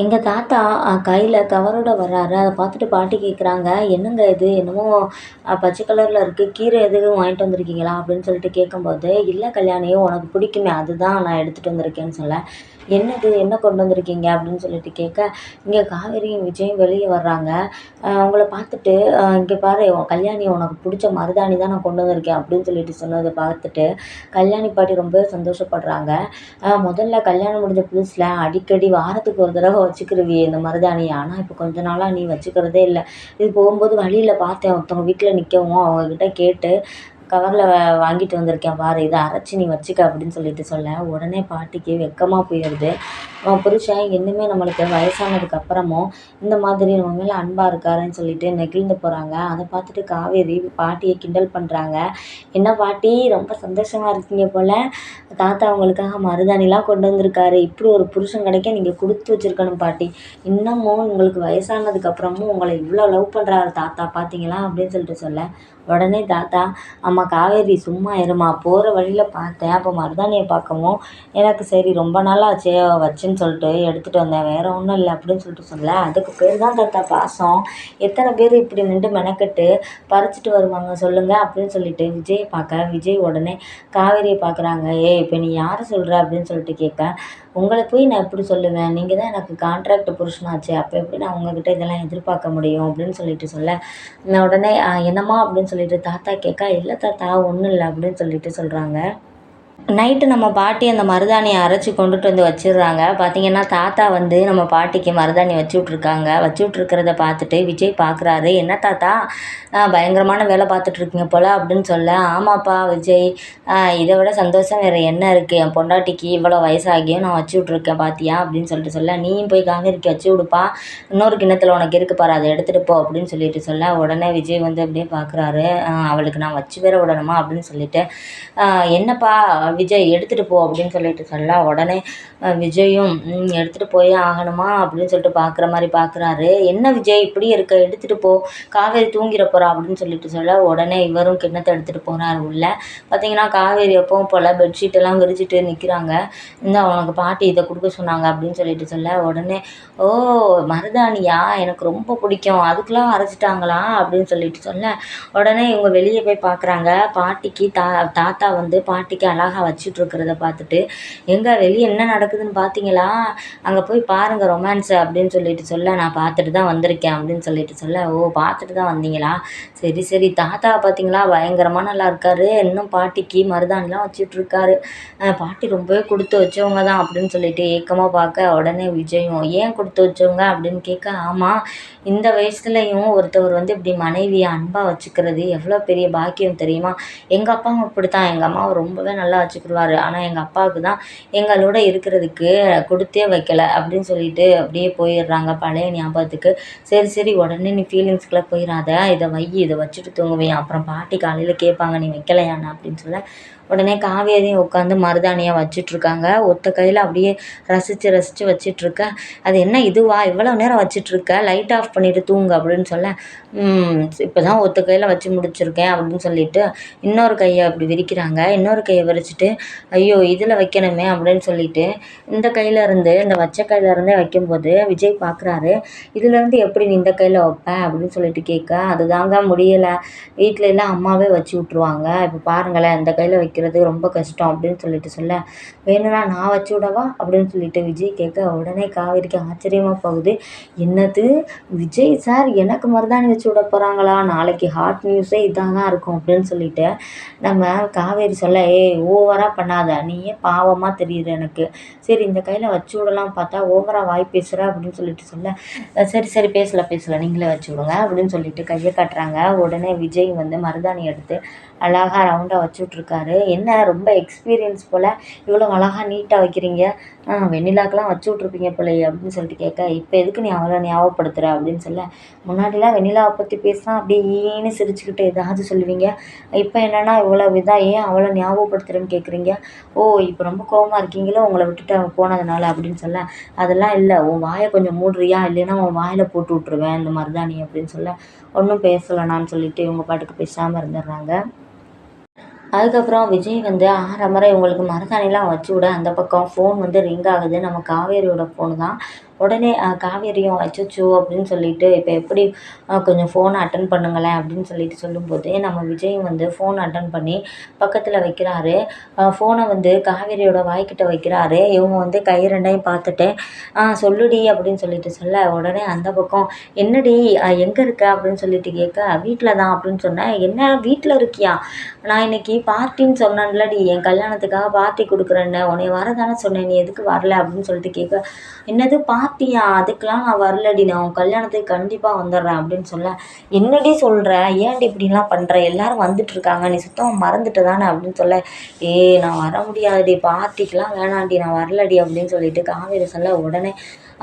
எங்கள் தாத்தா கையில் கவரோட வர்றாரு. அதை பார்த்துட்டு பாட்டி கேட்குறாங்க என்னங்க இது? என்னமோ பச்சை கலரில் இருக்குது கீரை எதுவும் வாங்கிட்டு வந்திருக்கீங்களா? அப்படின்னு சொல்லிட்டு கேட்கும்போது இல்லை கல்யாணி உனக்கு பிடிக்குமே அதுதான் நான் எடுத்துகிட்டு வந்திருக்கேன்னு சொல்ல. என்னது என்ன கொண்டு வந்திருக்கீங்க அப்படின்னு சொல்லிட்டு கேட்க இங்கே காவேரியும் விஜயும் வெளியே வர்றாங்க. அவங்கள பார்த்துட்டு இங்கே பாரு உன் கல்யாணி உனக்கு பிடிச்ச மருதாணி தான் நான் கொண்டு வந்திருக்கேன் அப்படின்னு சொல்லிட்டு சொன்னதை பார்த்துட்டு கல்யாணி பாட்டி ரொம்ப சந்தோஷப்படுறாங்க. முதல்ல கல்யாணம் முடிஞ்ச புதுசில் அடிக்கடி வாரத்துக்கு ஒரு தடவை வச்சுக்கிருவி இந்த மருதாணியை. ஆனால் இப்போ கொஞ்ச நாளாக நீ வச்சுக்கிறதே இல்லை. இது போகும்போது வழியில் பார்த்தேன் ஒருத்தவங்க வீட்டில் நிற்கவும் அவங்கக்கிட்ட கேட்டு கவரில் வாங்கிட்டு வந்திருக்கேன் பாரு இதை அரைச்சி நீ வச்சுக்க அப்படின்னு சொல்லிட்டு சொல்ல உடனே பாட்டிக்கு வெக்கமாக போயிடுது புருஷன் இன்னுமே நம்மளுக்கு வயசானதுக்கு அப்புறமும் இந்த மாதிரி நம்ம மேலே அன்பாக இருக்காருன்னு சொல்லிட்டு நெகிழ்ந்து போகிறாங்க அதை பார்த்துட்டு காவேரி பாட்டியை கிண்டல் பண்ணுறாங்க என்ன பாட்டி ரொம்ப சந்தோஷமாக இருக்கீங்க போல். தாத்தா அவங்களுக்காக மருதாணிலாம் கொண்டு வந்திருக்காரு. இப்படி ஒரு புருஷன் கிடைக்க நீங்கள் கொடுத்து வச்சுருக்கணும் பாட்டி. இன்னமும் உங்களுக்கு வயசானதுக்கு அப்புறமும் உங்களை இவ்வளோ லவ் பண்ணுறாரு தாத்தா பார்த்தீங்களா அப்படின்னு சொல்லிட்டு சொல்ல. உடனே தாத்தா அம்மா காவேரி சும்மா இருமா. போகிற வழியில் பார்த்தேன். அப்போ மருதாணியை பார்க்கவும் எனக்கு சரி ரொம்ப நாளாக ஆச்சே. வச்சு அப்படின்னு சொல்லிட்டு எடுத்துகிட்டு வந்தேன். வேறு ஒன்றும் இல்லை அப்படின்னு சொல்லிட்டு சொல்ல அதுக்கு பேர் தான் தாத்தா பாசம். எத்தனை பேர் இப்படி நின்று மெனக்கெட்டு பறிச்சிட்டு வருவாங்க சொல்லுங்கள் அப்படின்னு சொல்லிட்டு விஜய் பார்க்க விஜய் உடனே காவேரியை பார்க்குறாங்க. ஏ இப்போ நீ யாரை சொல்கிற அப்படின்னு சொல்லிட்டு கேட்க உங்களை போய் நான் எப்படி சொல்லுவேன். நீங்கள் தான் எனக்கு கான்ட்ராக்ட் புருஷனாச்சு. அப்போ எப்படி நான் உங்ககிட்ட இதெல்லாம் எதிர்பார்க்க முடியும் அப்படின்னு சொல்லிட்டு சொல்ல நான் உடனே என்னம்மா? அப்படின்னு சொல்லிட்டு தாத்தா கேட்க இல்லை தாத்தா ஒன்றும் இல்லை அப்படின்னு சொல்லிட்டு சொல்கிறாங்க நைட்டு நம்ம பாட்டி அந்த மருதாணியை அரைச்சி கொண்டுட்டு வந்து வச்சிடுறாங்க. பார்த்தீங்கன்னா தாத்தா வந்து நம்ம பாட்டிக்கு மருதாணி வச்சு விட்ருக்காங்க வச்சு விட்ருக்கிறத பார்த்துட்டு விஜய் பார்க்குறாரு என்ன தாத்தா? பயங்கரமான வேலை பார்த்துட்ருக்கீங்க போல் அப்படின்னு சொல்ல ஆமாப்பா விஜய். இதை விட சந்தோஷம் வேறு என்ன இருக்குது என் பொண்டாட்டிக்கு இவ்வளோ வயசாகியும் நான் வச்சு விட்ருக்கேன் பார்த்தியா அப்படின்னு சொல்லிட்டு சொல்ல நீயும் போய் காங்கிரிக்கு வச்சு விடுப்பா இன்னொரு கிண்ணத்தில் உனக்கு இருக்கு பாரு அதை எடுத்துகிட்டு போ அப்படின்னு சொல்லிட்டு சொல்ல உடனே விஜய் வந்து அப்படியே பார்க்குறாரு அவளுக்கு நான் வச்சு வேற விடணுமா அப்படின்னு சொல்லிட்டு என்னப்பா? விஜய் எடுத்துகிட்டு போ அப்படின்னு சொல்லிட்டு சொல்ல உடனே விஜயும் எடுத்துகிட்டு போயே ஆகணுமா? அப்படின்னு சொல்லிட்டு பார்க்குற மாதிரி பார்க்குறாரு என்ன விஜய் இப்படி இருக்க? எடுத்துகிட்டு போ. காவேரி தூங்கிட போகிறா அப்படின்னு சொல்லிட்டு சொல்ல உடனே இவரும் கிண்ணத்தை எடுத்துகிட்டு போகிறாரு உள்ள. பார்த்தீங்கன்னா காவேரி எப்பவும் போல் பெட்ஷீட்டெல்லாம் விரிச்சிட்டு நிற்கிறாங்க இந்த அவனுக்கு பாட்டி இதை கொடுக்க சொன்னாங்க அப்படின்னு சொல்லிட்டு சொல்ல உடனே ஓ மருதாணியா? எனக்கு ரொம்ப பிடிக்கும். அதுக்கெலாம் அரைச்சிட்டாங்களா? அப்படின்னு சொல்லிட்டு சொல்ல உடனே இவங்க வெளியே போய் பார்க்குறாங்க பாட்டிக்கு தா தாத்தா வந்து பாட்டிக்கு அழகாக வச்சுட்ருக்கிறத பார்த்துட்டு எங்கே வெளியே என்ன நடக்குதுன்னு பார்த்தீங்களா அங்கே போய் பாருங்கள் ரொமான்ஸு அப்படின்னு சொல்லிட்டு சொல்ல நான் பார்த்துட்டு தான் வந்திருக்கேன் அப்படின்னு சொல்லிட்டு சொல்ல ஓ பார்த்துட்டு தான் வந்தீங்களா? சரி சரி தாத்தா பார்த்தீங்களா பயங்கரமாக நல்லா இருக்காரு. இன்னும் பாட்டிக்கு மருதாணிலாம் வச்சிட்ருக்காரு. பாட்டி ரொம்பவே கொடுத்து வச்சவங்க தான் அப்படின்னு சொல்லிட்டு ஏக்கமாக பார்க்க உடனே விஜயும் ஏன் கொடுத்து வச்சவங்க? அப்படின்னு கேட்க ஆமாம் இந்த வயசுலையும் ஒருத்தவர் வந்து இப்படி மனைவியை அன்பாக வச்சுக்கிறது எவ்வளோ பெரிய பாக்கியம் தெரியுமா? எங்கள் அப்பாவும் இப்படி தான் எங்கள் அம்மாவை ரொம்பவே நல்லா வச்சுக்கிடுவாரு ஆனால் எங்கள் அப்பாவுக்கு தான் எங்களோட இருக்கிறதுக்கு கொடுத்தே வைக்கல அப்படின்னு சொல்லிட்டு அப்படியே போயிடுறாங்க. பழைய ஞாபகத்துக்கு. சரி சரி உடனே நீ ஃபீலிங்ஸ்க்குள்ளே போயிடாத இதை வை இதை வச்சுட்டு தூங்குவேன். அப்புறம் பாட்டி காலையில் கேட்பாங்க நீ வைக்கலையாண்ணா? அப்படின்னு சொல்ல உடனே காவேரியும் உட்காந்து மருதாணியாக வச்சிட்ருக்காங்க. ஒத்த கையில் அப்படியே ரசித்து ரசித்து வச்சிட்ருக்க. அது என்ன இதுவா? இவ்வளோ நேரம் வச்சிட்ருக்க. லைட் ஆஃப் பண்ணிவிட்டு தூங்கு அப்படின்னு சொல்ல. இப்போ தான் ஒத்த கையில் வச்சு முடிச்சிருக்கேன் அப்படின்னு சொல்லிட்டு இன்னொரு கையை அப்படி விரிக்கிறாங்க. இன்னொரு கையை விரிச்சிட்டு ஐயோ இதில் வைக்கணுமே அப்படின்னு சொல்லிட்டு இந்த கையிலேருந்து இந்த வச்ச கையிலேருந்தே வைக்கும்போது விஜய் பார்க்குறாரு இதுலேருந்து எப்படி நீ இந்த கையில் வைப்ப? அப்படின்னு சொல்லிட்டு கேட்க. அது தாங்க முடியலை. வீட்டில எல்லாம் அம்மாவே வச்சு விட்ருவாங்க இப்போ பாருங்களேன் இந்த கையில் வைக்க வைக்கிறது ரொம்ப கஷ்டம் அப்படின்னு சொல்லிட்டு சொல்ல வேணும்னா நான் வச்சு விடவா? அப்படின்னு சொல்லிட்டு விஜய் கேட்க உடனே காவேரிக்கு ஆச்சரியமாக போகுது. என்னது? விஜய் சார் எனக்கு மருதாணி வச்சு விட போகிறாங்களா நாளைக்கு ஹாட் நியூஸே இதாக தான் இருக்கும். அப்படின்னு சொல்லிட்டு நம்ம காவேரி சொல்ல ஏய் ஓவராக பண்ணாத. நீயே பாவமாக தெரியுது எனக்கு. சரி இந்த கையில் வச்சு விடலாம் பார்த்தா ஓவராக வாய் பேசுகிற அப்படின்னு சொல்லிட்டு சொல்ல சரி சரி பேசல பேசல. நீங்களே வச்சு விடுங்க. அப்படின்னு சொல்லிட்டு கையை காட்டுறாங்க. உடனே விஜய் வந்து மருதாணி எடுத்து அழகாக ரவுண்டாக வச்சு விட்ருக்காரு என்ன ரொம்ப எக்ஸ்பீரியன்ஸ் போல். இவ்வளோ அழகாக நீட்டாக வைக்கிறீங்க. வெண்ணிலாக்கெலாம் வச்சு விட்ருப்பீங்க போலயே அப்படின்னு சொல்லிட்டு கேட்க இப்போ எதுக்கு நீ அவ்வளோ ஞாபகப்படுத்துகிற அப்படின்னு சொல்ல முன்னாடிலாம் வெண்ணிலாவை பற்றி பேசினா அப்படியே ஈன்னு சிரிச்சுக்கிட்டு ஏதாவது சொல்லுவீங்க. இப்போ என்னென்னா இவ்வளோ இதாக ஏன் அவ்வளோ ஞாபகப்படுத்துகிறேன்னு கேட்குறீங்க. ஓ இப்போ ரொம்ப கோவமாக இருக்கீங்களோ உங்களை விட்டுட்டு போனதுனால அப்படின்னு சொல்ல அதெல்லாம் இல்லை. உன் வாயை கொஞ்சம் மூடுறியா? இல்லைன்னா உன் வாயில் போட்டு விட்ருவேன் இந்த மருதாணி அப்படின்னு சொல்ல ஒன்றும் பேசலைனான்னு சொல்லிட்டு இவங்க பாட்டுக்கு பேசாமல் இருந்துடுறாங்க. அதுக்கப்புறம் விஜய் வந்து ஆறமரை இவங்களுக்கு மருதாணிலாம் வச்சு விட அந்த பக்கம் ஃபோன் வந்து ரிங் ஆகுது. நம்ம காவேரியோட ஃபோனு தான். உடனே காவேரியும் அச்சச்சோ அப்படின்னு சொல்லிட்டு இப்போ எப்படி கொஞ்சம் ஃபோனை அட்டன் பண்ணுங்களேன் அப்படின்னு சொல்லிட்டு சொல்லும்போது நம்ம விஜயும் வந்து ஃபோன் அட்டன் பண்ணி பக்கத்தில் வைக்கிறாரு. ஃபோனை வந்து காவேரியோட வாய்க்கிட்ட வைக்கிறாரு. இவங்க வந்து கை ரெண்டையும் பார்த்துட்டு சொல்லுடி அப்படின்னு சொல்லிட்டு சொல்ல உடனே அந்த பக்கம் என்னடி எங்கே இருக்க? அப்படின்னு சொல்லிட்டு கேட்க வீட்டில் தான் அப்படின்னு சொன்னேன் என்ன வீட்டில் இருக்கியா? நான் இன்னைக்கு பார்ட்டின்னு சொன்னேன்லடி என் கல்யாணத்துக்காக பார்ட்டி கொடுக்குறேன்னு. உன்னை வர தானே சொன்னேன். நீ எதுக்கு வரல? அப்படின்னு சொல்லிட்டு கேட்க என்னது பார்ட்டியா அதுக்கெலாம் நான் வரலடி. நான் உன் கல்யாணத்துக்கு கண்டிப்பாக வந்துடுறேன் அப்படின்னு சொல்ல. என்னடி சொல்கிற ஏன்டி இப்படிலாம் பண்ணுற எல்லாரும் வந்துட்டுருக்காங்க. நீ சுத்தம் மறந்துட்டு தானே அப்படின்னு சொல்ல. ஏ நான் வர முடியாதுடி. பார்ட்டிக்கெலாம் வேணாண்டி நான் வரலடி அப்படின்னு சொல்லிட்டு காவேரி சொல்ல உடனே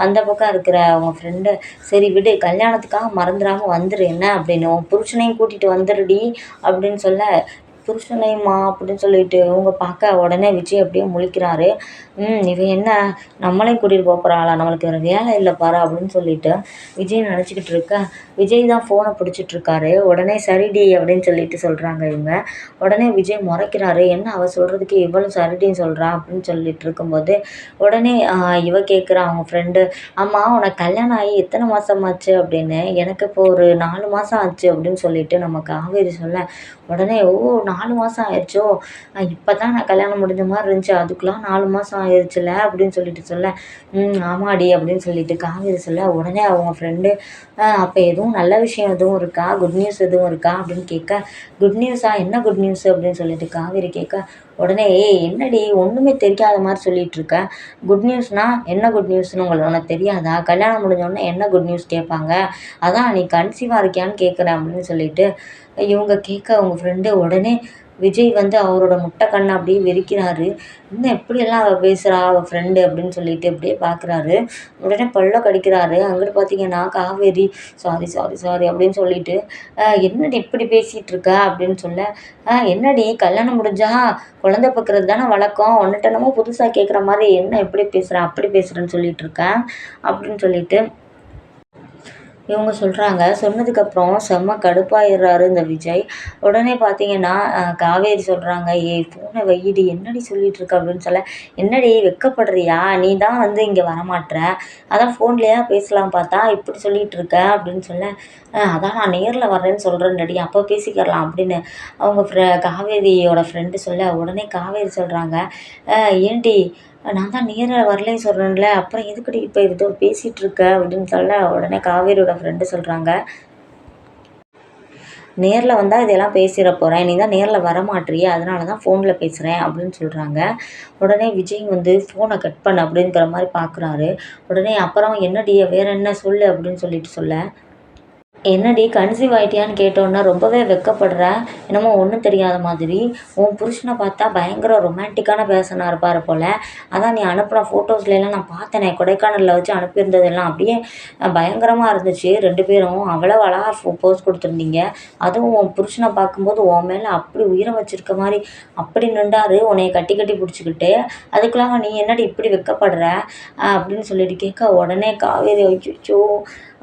அந்த பக்கம் இருக்கிற உன் ஃப்ரெண்டு சரி விடு. கல்யாணத்துக்காக மறந்துடாமல் வந்துடு என்ன அப்படின்னு உன் புருஷனையும் கூட்டிகிட்டு வந்துடுடி அப்படின்னு சொல்ல புருஷனையுமா அப்படின்னு சொல்லிட்டு இவங்க பார்க்க உடனே விஜய் அப்படியே முழிக்கிறாரு. ம் இவன் என்ன? நம்மளையும் கூட்டிகிட்டு போக போகிறாளா நம்மளுக்கு வேறு வேலை இல்லை பாரு அப்படின்னு சொல்லிட்டு விஜய் நினச்சிக்கிட்டு இருக்க விஜய் தான் ஃபோனை பிடிச்சிட்ருக்காரு உடனே சரிடி அப்படின்னு சொல்லிட்டு சொல்கிறாங்க இவங்க. உடனே விஜய் முறைக்கிறாரு. என்ன அவள் சொல்கிறதுக்கு இவளும் சரிடின்னு சொல்கிறா அப்படின்னு சொல்லிட்டு இருக்கும்போது உடனே இவ கேட்குறா அவங்க ஃப்ரெண்டு ஆமாம் உனக்கு கல்யாணம் ஆகி எத்தனை மாதம் ஆச்சு? அப்படின்னு. எனக்கு இப்போ ஒரு நாலு மாதம் ஆச்சு அப்படின்னு சொல்லிட்டு நம்ம காவேரி சொல்ல உடனே ஓ நாலு மாதம் ஆயிடுச்சோ? இப்போ தான் நான் கல்யாணம் முடிஞ்ச மாதிரி இருந்துச்சு. அதுக்குலாம் நாலு மாதம் ஆயிடுச்சுல அப்படின்னு சொல்லிட்டு சொல்ல ம் ஆமாடி அப்படின்னு சொல்லிட்டு காவேரி சொல்ல உடனே அவங்க ஃப்ரெண்டு அப்போ எதுவும் நல்ல விஷயம் எதுவும் இருக்கா? குட் நியூஸ் எதுவும் இருக்கா? அப்படின்னு கேட்க குட் நியூஸா என்ன குட் நியூஸ் அப்படின்னு சொல்லிட்டு காவேரி கேட்க உடனே ஏய் என்னடி? ஒன்றுமே தெரியாத மாதிரி சொல்லிட்டு இருக்க. குட் நியூஸ்னால் என்ன குட் நியூஸ்னு உங்களுக்கு உனக்கு தெரியாதா? கல்யாணம் முடிஞ்சோடனே என்ன குட் நியூஸ் கேட்பாங்க? அதான் நீ கன்சீவாக இருக்கியான்னு கேட்குறேன் அப்படின்னு சொல்லிட்டு இவங்க கேட்க அவங்க ஃப்ரெண்டு உடனே விஜய் வந்து அவரோட முட்டை கண்ணை அப்படியே வெறிக்கிறாரு இன்னும் எப்படியெல்லாம் அவள் பேசுகிறா அவள் ஃப்ரெண்டு அப்படின்னு சொல்லிட்டு அப்படியே பார்க்குறாரு உடனே பல்ல கடிக்கிறாரு. அங்கிட்டு பார்த்தீங்கன்னா காவேரி சாரி சாரி சாரி அப்படின்னு சொல்லிட்டு என்னடி இப்படி பேசிகிட்டு இருக்க? அப்படின்னு சொல்ல என்னடி கல்யாணம் முடிஞ்சா குழந்தை பார்க்குறது தானே வழக்கம். ஒன்றுட்ட என்னமோ புதுசாக கேட்குற மாதிரி என்ன எப்படி பேசுகிறேன் அப்படி பேசுகிறேன்னு சொல்லிட்டு இருக்கேன். அப்படின்னு சொல்லிட்டு இவங்க சொல்கிறாங்க சொன்னதுக்கப்புறம் செம்ம கடுப்பாயிடுறாரு இந்த விஜய். உடனே பார்த்தீங்கன்னா காவேரி சொல்கிறாங்க ஏய் ஃபோனை வையிடி என்னடி சொல்லிட்டு இருக்க? அப்படின்னு சொல்ல என்னடி வெக்கப்படுறியா? நீ தான் வந்து இங்கே வரமாட்ற. அதான் ஃபோன்லேயே பேசலாம் பார்த்தா இப்படி சொல்லிட்டு இருக்க? அப்படின்னு சொல்ல அதான் நான் நேரில் வர்றேன்னு சொல்கிறேன்டி அப்போ பேசிக்கிறலாம் அப்படின்னு அவங்க ஃப்ரெ காவேரியோட ஃப்ரெண்டு சொல்ல உடனே காவேரி சொல்கிறாங்க ஏன்டி நான் தான் நேராக வரலைன்னு சொல்கிறேன்ல அப்புறம் எதுக்குடி இப்போ ஏதோ பேசிகிட்ருக்க அப்படின்னு சொல்ல உடனே காவேரியோட ஃப்ரெண்டு சொல்கிறாங்க நேரில் வந்தால் இதெல்லாம் பேசிட போகிறேன் நீ தான் நேரில் வர மாட்றியே அதனால தான் ஃபோனில் பேசுகிறேன் அப்படின்னு சொல்கிறாங்க உடனே விஜய் வந்து ஃபோனை கட் பண்ண அப்படிங்கிற மாதிரி பார்க்குறாரு உடனே அப்புறம் என்னடி வேறு என்ன சொல்லு அப்படின்னு சொல்லிட்டு சொல்ல. என்னடி கன்சீவ் ஆகிட்டியான்னு கேட்டோன்னா ரொம்பவே வெக்கப்படுற? என்னமோ ஒன்றும் தெரியாத மாதிரி. உன் புருஷனை பார்த்தா பயங்கர ரொமான்டிக்கான பேசனாக இருப்பார் போல். அதான் நீ அனுப்புன ஃபோட்டோஸ்லாம் நான் பார்த்தேனே. கொடைக்கானலில் வச்சு அனுப்பியிருந்ததெல்லாம். அப்படியே பயங்கரமாக இருந்துச்சு. ரெண்டு பேரும் அவ்வளோ அழகாக ஃபோ போஸ் கொடுத்துருந்தீங்க. அதுவும் உன் புருஷனை பார்க்கும்போது உன் மேலே அப்படி உயிரை வச்சுருக்க மாதிரி அப்படி நின்றாரு. உன்னைய கட்டி கட்டி பிடிச்சிக்கிட்டு அதுக்கெல்லாம் நீ என்னடி இப்படி வெக்கப்படுற? அப்படின்னு சொல்லிட்டு கேட்க உடனே காவேரி அச்சோ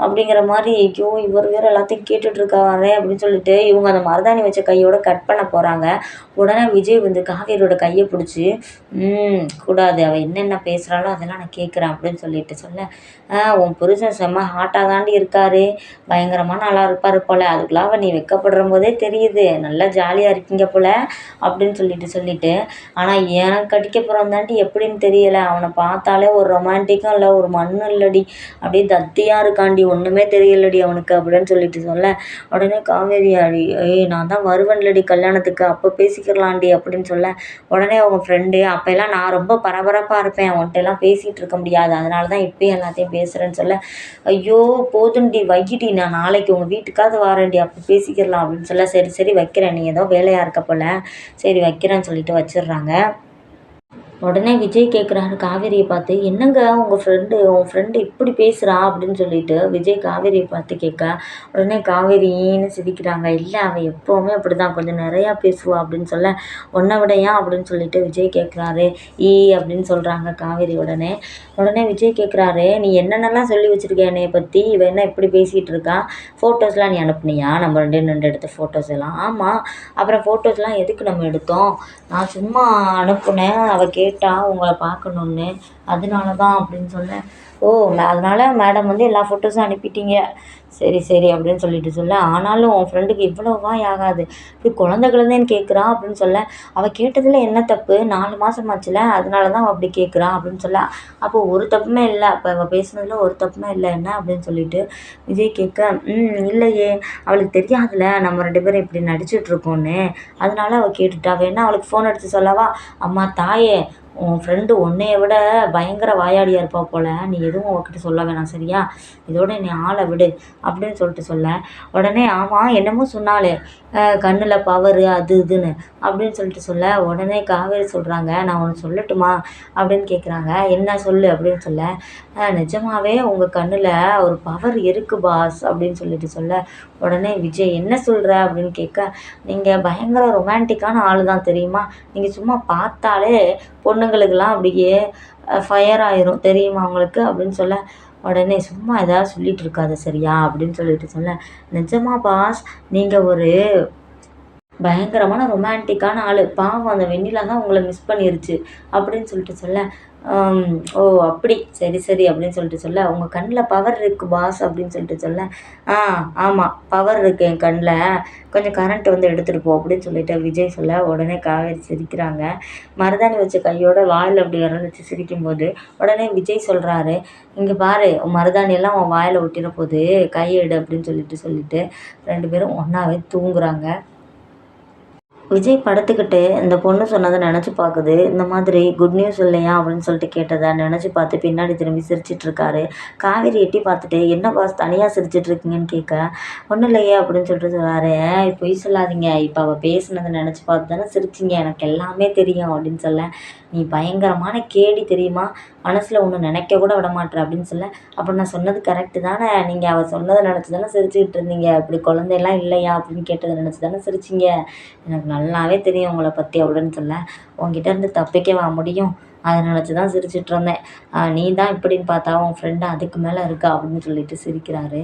அப்படிங்கிற மாதிரி ஐயோ இவர் வேறு எல்லாத்தையும் கேட்டுட்ருக்காரே அப்படின்னு சொல்லிட்டு இவங்க அந்த மருதாணி வச்ச கையோட கட் பண்ண போகிறாங்க உடனே விஜய் வந்து காவேரியோட கையை பிடிச்சி கூடாது அவள் என்னென்ன பேசுகிறாளோ அதெல்லாம் நான் கேட்குறேன் அப்படின்னு சொல்லிட்டு சொல்ல உன் புருஷன் செம்ம ஹாட்டாக தாண்டி இருக்காரு. பயங்கரமாக நல்லா இருப்பார் போல். அதுக்குள்ளாக நீ வெக்கப்படுற போதே தெரியுது. நல்லா ஜாலியாக இருக்கீங்க போல் அப்படின்னு சொல்லிட்டு சொல்லிட்டு ஆனால் எனக்கு கடிக்க போகிறான் தாண்டி எப்படின்னு தெரியலை. அவனை பார்த்தாலே ஒரு ரொமான்டிக்கும் இல்லை ஒரு மண்ணும் இல்லடி. அப்படியே தத்தியாக இருக்காண்டி ஒன்றுமே தெரியலடி அவனுக்கு அப்படின்னு சொல்லிட்டு சொல்ல உடனே காவேரி அடி ஏய் நான் தான் வருவேன்லடி கல்யாணத்துக்கு அப்போ பேசிக்கிறலாண்டி அப்படின்னு சொல்ல உடனே அவங்க ஃப்ரெண்டு அப்போல்லாம் நான் ரொம்ப பரபரப்பாக இருப்பேன். அவன்கிட்டலாம் பேசிகிட்டு இருக்க முடியாது. அதனால தான் இப்போயும் எல்லாத்தையும் பேசுகிறேன்னு சொல்ல ஐயோ போதும்டி வைகிடி நான் நாளைக்கு உங்கள் வீட்டுக்காவது வாரேன்டி அப்போ பேசிக்கிறலாம் அப்படின்னு சொல்ல சரி சரி வைக்கிறேன். நீ ஏதோ வேலையாக இருக்க போல். சரி வைக்கிறேன்னு சொல்லிட்டு வச்சிடுறாங்க. உடனே விஜய் கேட்குறாரு காவேரியை பார்த்து என்னங்க உங்கள் ஃப்ரெண்டு உன் ஃப்ரெண்டு இப்படி பேசுகிறா அப்படின்னு சொல்லிட்டு விஜய் காவேரியை பார்த்து கேட்க உடனே காவேரின்னு சிரிக்கிறாங்க. இல்லை அவள் எப்போவுமே அப்படி தான் கொஞ்சம் நிறையா பேசுவா. அப்படின்னு சொல்ல உன்னை விடையா அப்படின்னு சொல்லிட்டு விஜய் கேட்குறாரு ஈ அப்படின்னு சொல்கிறாங்க காவேரி உடனே. உடனே விஜய் கேட்குறாரு நீ என்னென்னலாம் சொல்லி வச்சுருக்க என்னைய பற்றி இவன் என்ன இப்படி பேசிகிட்டு இருக்கா? ஃபோட்டோஸ்லாம் நீ அனுப்புனியா? நம்ம ரெண்டு ரெண்டு எடுத்த ஃபோட்டோஸ் எல்லாம். ஆமாம் அப்புறம் ஃபோட்டோஸ்லாம் எதுக்கு நம்ம எடுத்தோம்? நான் சும்மா அனுப்புனேன். அவள் கே கேட்டா உங்களை பார்க்கணுன்னு அதனால தான் அப்படின்னு சொன்னேன். ஓ அதனால் மேடம் வந்து எல்லா ஃபோட்டோஸும் அனுப்பிட்டீங்க. சரி சரி அப்படின்னு சொல்லிட்டு சொல்ல ஆனாலும் உன் ஃப்ரெண்டுக்கு இவ்வளோ வாய் ஆகாது. இப்படி குழந்த குழந்தைன்னு கேட்குறா அப்படின்னு சொல்ல அவள் கேட்டதில் என்ன தப்பு? நாலு மாதம் ஆச்சுல அதனால தான் அவள் அப்படி கேட்குறான் அப்படின்னு சொல்ல. அப்போ ஒரு தப்புமே இல்லை. அப்போ அவள் பேசுனதில் ஒரு தப்புமே இல்லை. என்ன அப்படின்னு சொல்லிட்டு விஜய் கேட்க ம் இல்லையே. அவளுக்கு தெரியாதுல்ல நம்ம ரெண்டு பேரும் இப்படி நடிச்சிட்ருக்கோன்னு அதனால அவள் கேட்டுட்டா. வேணா அவளுக்கு ஃபோன் அடித்து சொல்லவா? அம்மா தாயே உன் ஃப்ரெண்டு உன்னைய விட பயங்கர வாயாடியாக இருப்பா போல். நீ எதுவும் அவக்கிட்ட சொல்ல வேணாம் சரியா? இதோட நீ ஆளை விடு அப்படின்னு சொல்லிட்டு சொல்ல. உடனே ஆமாம் என்னமோ சொன்னாலே கண்ணில் பவரு அது இதுன்னு அப்படின்னு சொல்லிட்டு சொல்ல உடனே காவேரி சொல்கிறாங்க நான் ஒன்று சொல்லட்டுமா அப்படின்னு கேட்குறாங்க என்ன சொல்லு அப்படின்னு சொல்ல நிஜமாவே உங்கள் கண்ணில் ஒரு பவர் இருக்குது பாஸ் அப்படின்னு சொல்லிட்டு சொல்ல உடனே விஜய் என்ன சொல்கிற அப்படின்னு கேட்க நீங்கள் பயங்கர ரொமான்டிக்கான ஆள் தான் தெரியுமா? நீங்கள் சும்மா பார்த்தாலே பொண்ணுங்களுக்கெல்லாம் அப்படியே ஃபயர் ஆயிரும் தெரியுமா உங்களுக்கு அப்படின்னு சொல்ல உடனே சும்மா ஏதாவது சொல்லிட்டு இருக்காத சரியா அப்படின்னு சொல்லிட்டு சொல்ல நிஜமா பாஸ் நீங்கள் ஒரு பயங்கரமான ரொமான்டிக்கான ஆள். பாவம் அந்த வெண்ணிலா தான் உங்களை மிஸ் பண்ணிருச்சு அப்படின்னு சொல்லிட்டு சொல்ல ஓ அப்படி. சரி சரி அப்படின்னு சொல்லிட்டு சொல்ல உங்கள் கண்ணில் பவர் இருக்குது பாஸ் அப்படின்னு சொல்லிட்டு சொல்ல ஆ ஆமாம் பவர் இருக்குது என் கண்ணில். கொஞ்சம் கரண்ட் வந்து எடுத்துகிட்டு போ அப்படின்னு சொல்லிட்டு விஜய் சொல்ல உடனே காவேரி சிரிக்கிறாங்க. மருதாணி வச்ச கையோட வாயில் அப்படி இறந்துச்சு சிரிக்கும்போது உடனே விஜய் சொல்கிறாரு இங்கே பாரு மருதாணியெல்லாம் உன் வாயில் ஒட்டிட போகுது கையெடு அப்படின்னு சொல்லிட்டு சொல்லிட்டு ரெண்டு பேரும் ஒன்றாவே தூங்குறாங்க. விஜய் படுத்துக்கிட்டு இந்த பொண்ணு சொன்னதை நினச்சி பார்க்குது இந்த மாதிரி குட் நியூஸ் இல்லையா? அப்படின்னு சொல்லிட்டு கேட்டதை நினச்சி பார்த்து பின்னாடி திரும்பி சிரிச்சிட்ருக்காரு காவேரி எட்டி பார்த்துட்டு என்ன பாஸ் தனியாக சிரிச்சிட்ருக்கீங்கன்னு கேட்க? ஒன்றும் இல்லையே அப்படின்னு சொல்லிட்டு சொல்கிறாரு பொய் சொல்லாதீங்க. இப்போ அவள் பேசுனதை நினச்சி பார்த்து தானே சிரிச்சிங்க. எனக்கு எல்லாமே தெரியும் அப்படின்னு சொல்ல. நீ பயங்கரமான கேடி தெரியுமா? மனசில் ஒன்று நினைக்க கூட விட மாட்ற அப்படின்னு சொல்ல. அப்போ நான் சொன்னது கரெக்டு தானே. நீங்கள் அவள் சொன்னதை நினச்சி தானே சிரிச்சுக்கிட்டு இருந்தீங்க. அப்படி குழந்தையெல்லாம் இல்லையா அப்படின்னு கேட்டதை நினச்சி தானே சிரிச்சிங்க. எனக்கு நல்லாவே தெரியும் உங்களை பற்றி அப்படின்னு சொல்ல. உங்ககிட்ட இருந்து தப்பிக்கவா முடியும்? அதை நினச்சி தான் சிரிச்சிட்டு இருந்தேன். நீ தான் இப்படின்னு பார்த்தா உன் ஃப்ரெண்டு அதுக்கு மேலே இருக்கா அப்படின்னு சொல்லிட்டு சிரிக்கிறாரு.